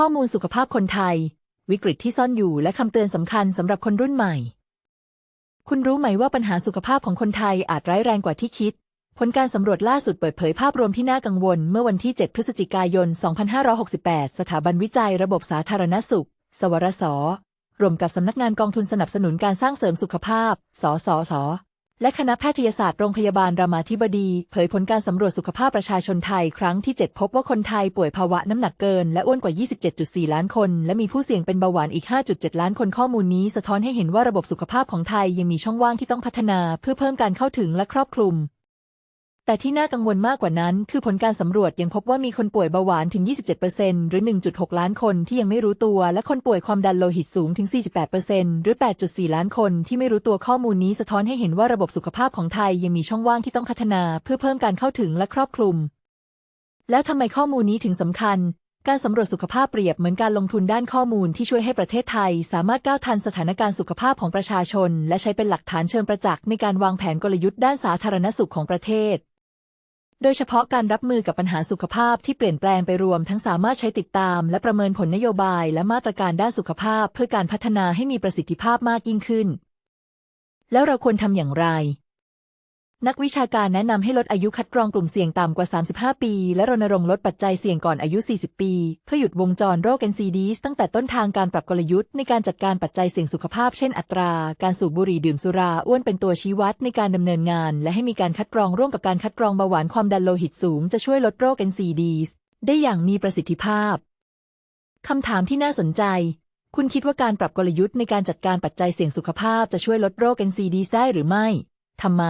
ข้อมูลสุขภาพคนไทย วิกฤตที่ซ่อนอยู่และคำเตือนสำคัญสำหรับคนรุ่นใหม่ คุณรู้ไหมว่าปัญหาสุขภาพของคนไทยอาจร้ายแรงกว่าที่คิด ผลการสำรวจล่าสุดเปิดเผยภาพรวมที่น่ากังวล เมื่อวันที่ 7 พฤศจิกายน 2568 สถาบันวิจัยระบบสาธารณสุข สวรสรวมกับสำนักงานกองทุนสนับสนุนการสร้างเสริมสุขภาพ สสส และคณะแพทยศาสตร์โรงพยาบาลรามาธิบดี เผยผลการสำรวจสุขภาพประชาชนไทยครั้งที่ 7 พบว่าคนไทยป่วยภาวะน้ำหนักเกิน และอ้วนกว่า 27.4 ล้านคน และมีผู้เสี่ยงเป็นเบาหวานอีก 5.7 ล้านคนข้อมูลนี้สะท้อนให้เห็นว่าระบบสุขภาพของไทยยังมีช่องว่างที่ต้องพัฒนา เพื่อเพิ่มการเข้าถึงและครอบคลุม แต่ที่น่ากังวลมากกว่านั้น คือผลการสำรวจยังพบว่ามีคนป่วยเบาหวานถึง 27%หรือ 1.6 ล้านคนที่ยังไม่รู้ตัว และคนป่วยความดันโลหิตสูงถึง 48%หรือ 8.4 ล้านคนที่ไม่รู้ตัวข้อมูลนี้สะท้อนให้เห็นว่าระบบสุขภาพของไทยยังมีช่องว่างที่ต้องพัฒนาเพื่อเพิ่มการเข้าถึงและครอบคลุม แล้วทำไมข้อมูลนี้ถึงสำคัญ การสำรวจสุขภาพเปรียบเหมือนการลงทุนด้านข้อมูลที่ช่วยให้ประเทศไทย สามารถก้าวทันสถานการณ์สุขภาพของประชาชน และใช้เป็นหลักฐานเชิงประจักษ์ในการวางแผนกลยุทธ์ด้านสาธารณสุขของประเทศ โดยเฉพาะการรับมือกับปัญหาสุขภาพที่เปลี่ยนแปลงไปรวมทั้งสามารถใช้ติดตาม และประเมินผลนโยบายและมาตรการด้านสุขภาพ เพื่อการพัฒนาให้มีประสิทธิภาพมากยิ่งขึ้น แล้วเราควรทำอย่างไร นักวิชาการแนะนำให้ลดอายุคัดกรองกลุ่มเสี่ยงต่ำกว่า 35 ปี และรณรงค์ลดปัจจัยเสี่ยงก่อนอายุ 40 ปี เพื่อหยุดวงจรโรค NCDs ตั้งแต่ต้นทางการปรับกลยุทธ์ในการจัดการปัจจัยเสี่ยงสุขภาพ เช่นอัตรา การสูบบุหรี่ดื่มสุราอ้วนเป็นตัวชี้วัดในการดำเนินงาน และให้มีการคัดกรองร่วมกับการคัดกรองเบาหวานความดันโลหิตสูงจะช่วยลดโรค NCDs ได้อย่างมีประสิทธิภาพคำถามที่น่าสนใจ คุณคิดว่าการปรับกลยุทธ์ในการจัดการปัจจัยเสี่ยงสุขภาพจะช่วยลดโรค NCDs ได้หรือไม่ทำไม